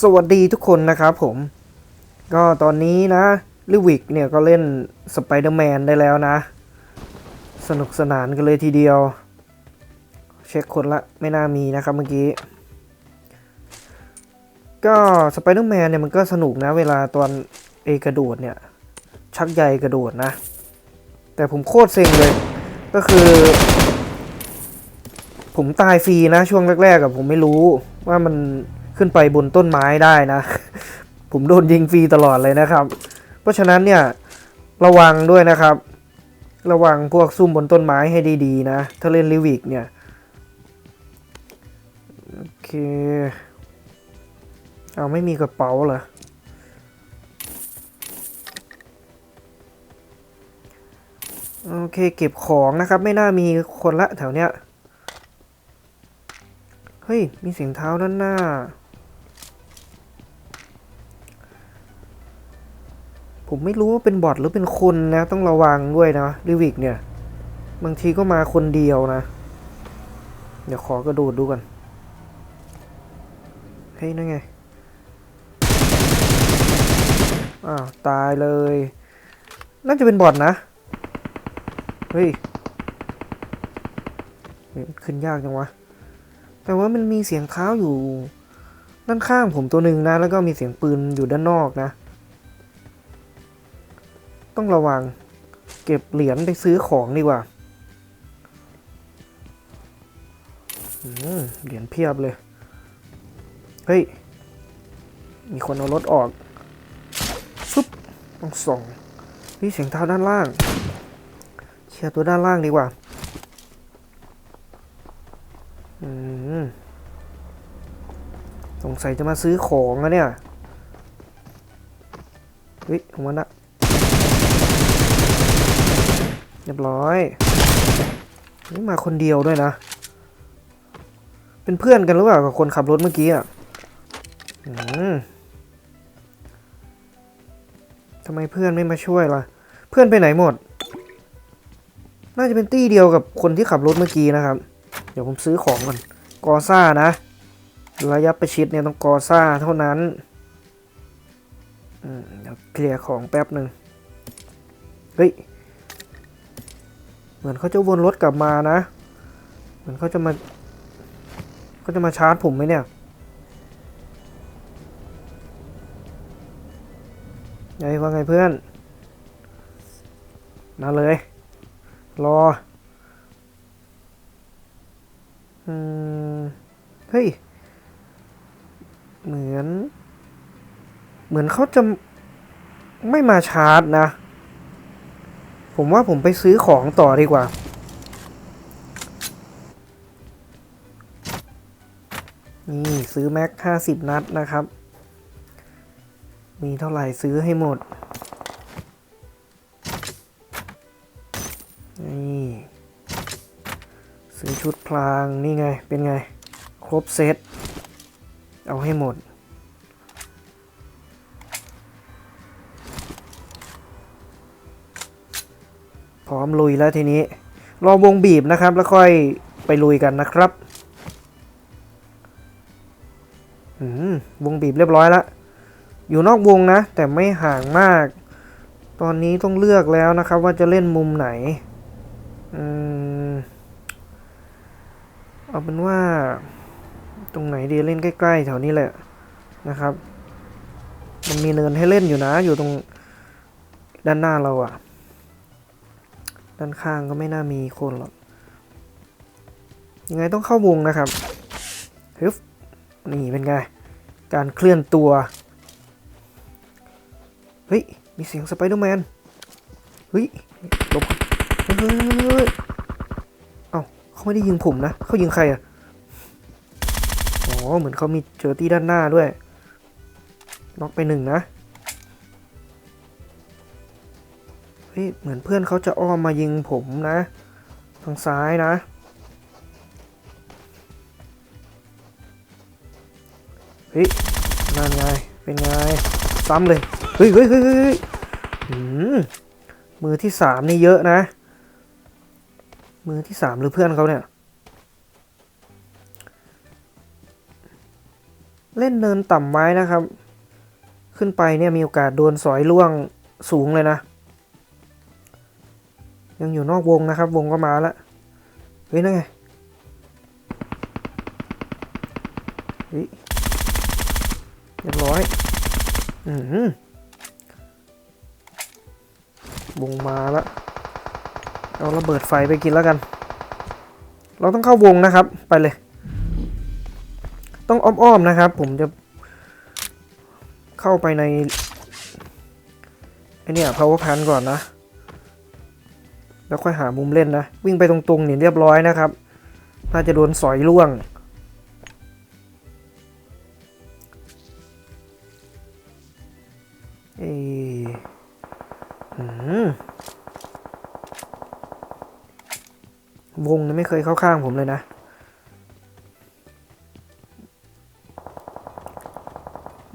สวัสดีทุกคนนะครับผม ก็ตอนนี้นะลิวิกเนี่ยก็เล่นสไปเดอร์แมนได้แล้วนะ สนุกสนานกันเลยทีเดียว เช็คคนละไม่น่ามีนะครับเมื่อกี้ ก็สไปเดอร์แมนเนี่ยมันก็สนุกนะ เวลาตอนเอกระโดดเนี่ย ชักใยกระโดดนะ แต่ผมโคตรเซ็งเลย ก็คือ ผมตายฟรีนะช่วงแรกๆกับผมไม่รู้ว่ามัน ขึ้นไปบนต้นไม้ได้นะ ผมโดนยิงฟรีตลอดเลยนะครับ เพราะฉะนั้นเนี่ยระวังด้วยนะครับ ระวังพวกซุ่มบนต้นไม้ให้ดีๆนะ ถ้าเล่นลิวิกเนี่ย โอเค เอาไม่มีกระเป๋าเหรอโอเคเก็บของนะครับ ไม่น่ามีคนละแถวเนี้ย เฮ้ย มีเสียงเท้าด้านหน้า ผมไม่รู้ว่าเป็นบอทหรือเป็นคนนะ ต้องระวังด้วยนะลิวิกเนี่ย บางทีก็มาคนเดียวนะ เดี๋ยวขอกระโดดดูก่อนเฮ้ยนั่นไง อ้าว ตายเลย น่าจะเป็นบอทนะ เฮ้ย ขึ้นยากจังวะ แต่ว่ามันมีเสียงเท้าอยู่ ด้านข้างผมตัวหนึ่งนะ แล้วก็มีเสียงปืนอยู่ด้านนอกนะ ต้องระวัง เก็บเหรียญไปซื้อของดีกว่าเหรียญเพียบเลย เฮ้ย มีคนเอารถออกฟึบต้องส่งนี่เสียงเท้าด้านล่างเคลียร์ตัวด้านล่างดีกว่า อืมสงสัยจะมาซื้อของอะเนี่ย เฮ้ยของมันอะ เรียบร้อยนี่มาคนเดียวด้วยนะ เป็นเพื่อนกันหรือเปล่ากับคนขับรถเมื่อกี้อะทำไมเพื่อนไม่มาช่วยล่ะ เพื่อนไปไหนหมด น่าจะเป็นตี้เดียวกับคนที่ขับรถเมื่อกี้นะครับ เดี๋ยวผมซื้อของก่อน กอซ่านะ ระยะประชิดเนี่ยต้องกอซ่าเท่านั้นอืมเดี๋ยวเคลียร์ของแป๊บหนึ่งเฮ้ย เหมือนเขาจะวนรถกลับมานะ เหมือนเขาจะมาเขาจะมาชาร์จผมไหมเนี่ยไงว่าไงเพื่อน มาเลย รอ อืม เฮ้ย เหมือน เหมือนเขาจะไม่มาชาร์จนะ ผมว่าผมไปซื้อของต่อดีกว่า นี่ซื้อแม็กห้าสิบนัดนะครับ มีเท่าไหร่ซื้อให้หมด นี่ ซื้อชุดพลางนี่ไง เป็นไง ครบเซต เอาให้หมด ร้อมลุยแล้วทีนี้รอวงบีบนะครับ แล้วค่อยไปลุยกันนะครับอืมวงบีบเรียบร้อยแล้วอยู่นอกวงนะ แต่ไม่ห่างมาก ตอนนี้ต้องเลือกแล้วนะครับ ว่าจะเล่นมุมไหนอืมเอาเป็นว่า ตรงไหนดีเล่นใกล้ ๆ แถวนี้แหละนะครับ มันมีเนินให้เล่นอยู่นะ อยู่ตรงด้านหน้าเราอะ ด้านข้างก็ไม่น่ามีคนหรอก ยังไงต้องเข้าวงนะครับฮึบนี่เป็นไง การเคลื่อนตัว เฮ้ย มีเสียงสไปเดอร์แมน เฮ้ยลบเฮ้ยเอ้าเขาไม่ได้ยิงผมนะ เขายิงใครอะอ๋อ เหมือนเขามีเจอที่ด้านหน้าด้วย น็อกไปหนึ่งนะ เฮ้ยเหมือนเพื่อนเขาจะอ้อมมายิงผมนะ ทางซ้ายนะ เฮ้ยนั่นไง เป็นไง ซ้ำเลย เฮ้ยเฮ้ยเฮ้ยเฮ้ยมมือที่สามนี่เยอะนะ มือที่สามหรือเพื่อนเขาเนี่ย เล่นเนินต่ำไว้นะครับ ขึ้นไปเนี่ยมีโอกาสโดนสอยล่วงสูงเลยนะ ยังอยู่นอกวงนะครับ วงก็มาแล้วเฮ้ยนั่นไงเฮ้ยเรียบร้อย อือหือวงมาแล้วเอาระเบิดไฟไปกินแล้วกัน เราต้องเข้าวงนะครับ ไปเลย ต้องอ้อมๆนะครับ ผมจะเข้าไปในไอเนี่ย power pan ก่อนนะ แล้วค่อยหามุมเล่นนะ วิ่งไปตรงๆเนี่ยเรียบร้อยนะครับ น่าจะโดนสอยล่วง เออหืมวงนี่ไม่เคยเข้าข้างผมเลยนะ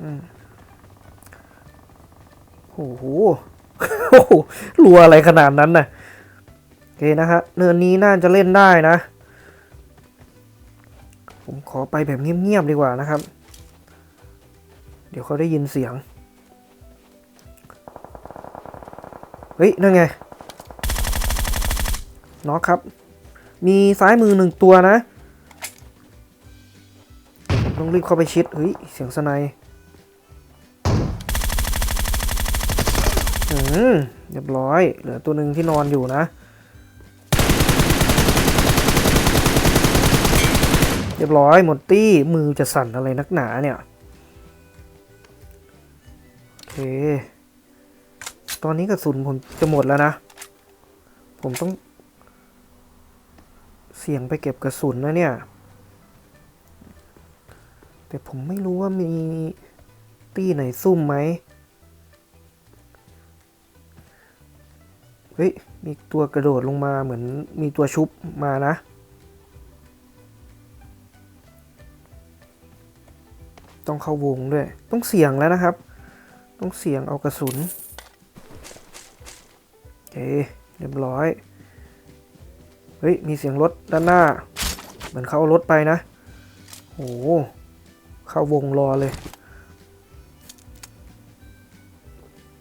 อืมโอ้โห รัวอะไรขนาดนั้นน่ะ เคนะฮะเนินนี้น่าจะเล่นได้นะ ผมขอไปแบบเงียบๆดีกว่านะครับ เดี๋ยวเขาได้ยินเสียง เฮ้ย นั่นไงน็อกครับ มีซ้ายมือหนึ่งตัวนะ ผมต้องรีบเข้าไปชิด เฮ้ย เสียงสไนด์อืมเรียบร้อย เหลือตัวหนึ่งที่นอนอยู่นะ เรียบร้อยหมดตี้มือจะสั่นอะไรนักหนาเนี่ย โอเค ตอนนี้กระสุนผมจะหมดแล้วนะ ผมต้อง เสี่ยงไปเก็บกระสุนนะเนี่ย แต่ผมไม่รู้ว่ามีตี้ไหนซุ่มไหมเฮ้ย มีตัวกระโดดลงมาเหมือนมีตัวชุบมานะ ต้องเข้าวงด้วย ต้องเสี่ยงแล้วนะครับ ต้องเสี่ยงเอากระสุนโอเคเรียบร้อย เฮ้ย มีเสียงรถด้านหน้า เหมือนเขาเอารถไปนะโอ้โหเข้าวงรอเลย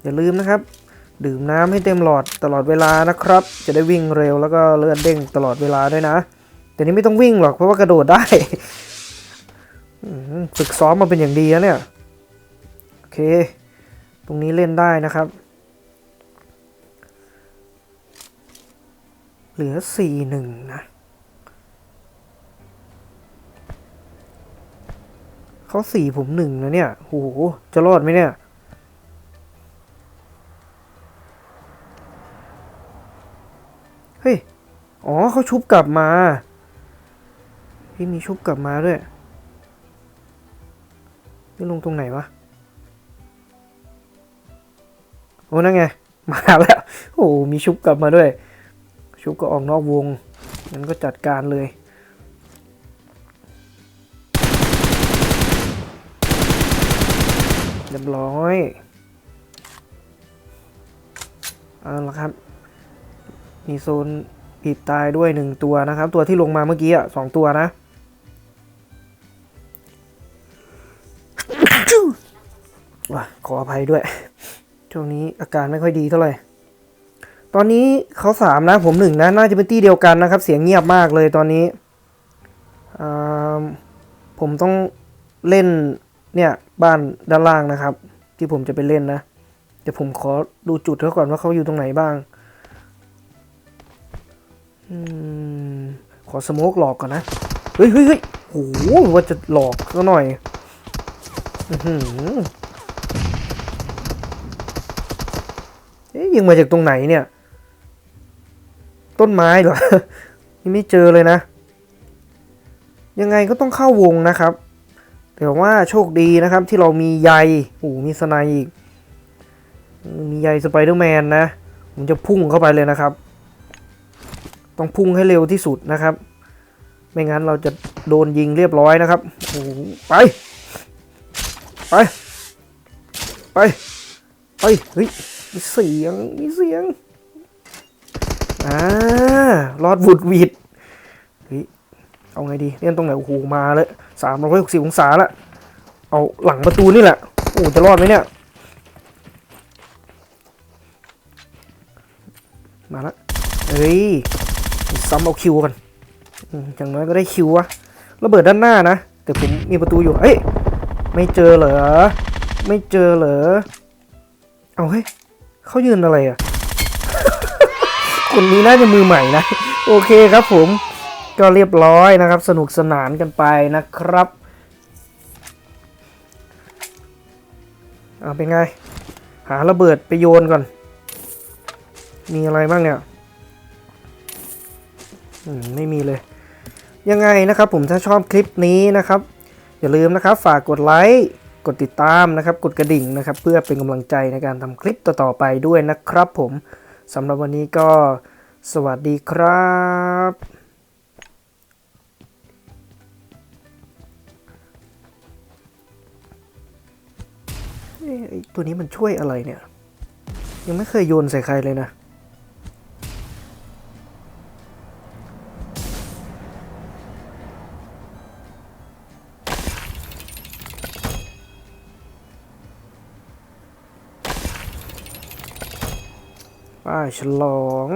อย่าลืมนะครับ ดื่มน้ำให้เต็มหลอดตลอดเวลานะครับ จะได้วิ่งเร็วแล้วก็เลื่อนเด้งตลอดเวลาด้วยนะ แต่นี้ไม่ต้องวิ่งหรอกเพราะว่ากระโดดได้ ฝึกซ้อมมาเป็นอย่างดีแล้วเนี่ย โอเค ตรงนี้เล่นได้นะครับ เหลือสี่หนึ่งนะเขาสี่ผมหนึ่งนะเนี่ยโหจะรอดไหมเนี่ยเฮ้ย อ๋อเขาชุบกลับมา พี่มีชุบกลับมาด้วย นี่ลงตรงไหนวะ โอ้นั่นไง มาแล้ว โอ้มีชุบกลับมาด้วย ชุบก็ออกนอกวงงั้นก็จัดการเลยเรียบร้อยเอาละครับ มีโซนปีบตายด้วยหนึ่งตัวนะครับ ตัวที่ลงมาเมื่อกี้อะสองตัวนะ ขออภัยด้วย ช่วงนี้อาการไม่ค่อยดีเท่าไหร่ ตอนนี้เขาสามนะผมหนึ่งนะ น่าจะเป็นตี้เดียวกันนะครับ เสียงเงียบมากเลยตอนนี้อ่าผมต้องเล่นเนี่ยบ้านด้านล่างนะครับ ที่ผมจะไปเล่นนะเดี๋ยวผมขอดูจุดเขาก่อนว่าเขาอยู่ตรงไหนบ้างอืมขอสโมกหลอกก่อนนะ เฮ้ยเฮ้ยเฮ้ยโอ้โหว่าจะหลอกก็หน่อย อือหือ ยิงมาจากตรงไหนเนี่ย ต้นไม้เหรอยังไม่เจอเลยนะ ยังไงก็ต้องเข้าวงนะครับ แต่ว่าโชคดีนะครับที่เรามีใยโอ้มีสไนด์อีก มีใยสไปเดอร์แมนนะ ผมจะพุ่งเข้าไปเลยนะครับ ต้องพุ่งให้เร็วที่สุดนะครับ ไม่งั้นเราจะโดนยิงเรียบร้อยนะครับโอ้ไป ไป ไป ไป เฮ้ย มีเสียง มีเสียง อ่ารอดวุดหวิดเฮ้ยเอาไงดีเล่นตรงไหน โอ้โห มาเลยสามร้อยหกสิบองศาละเอาหลังประตูนี่แหละ โอ้ จะรอดไหมเนี่ย มาละเอ้ยซ้ำเอาคิวกันอืมอย่างน้อยก็ได้คิววะระเบิดด้านหน้านะ แต่ผมมีประตูอยู่ เอ้ย ไม่เจอเหรอ ไม่เจอเหรอ เอาเฮ้ย เขายืนอะไรอะ คนนี้น่าจะมือใหม่นะ โอเคครับผม ก็เรียบร้อยนะครับ สนุกสนานกันไปนะครับเอาเป็นไง หาระเบิดไปโยนก่อน มีอะไรบ้างเนี่ยอืมไม่มีเลย ยังไงนะครับผมถ้าชอบคลิปนี้นะครับ อย่าลืมนะครับ ฝากกดไลค์ กดติดตามนะครับ กดกระดิ่งนะครับ เพื่อเป็นกำลังใจในการทำคลิปต่อๆไปด้วยนะครับผมสำหรับวันนี้ก็สวัสดีครับไอตัวนี้มันช่วยอะไรเนี่ย ยังไม่เคยโยนใส่ใครเลยนะ ฉลอง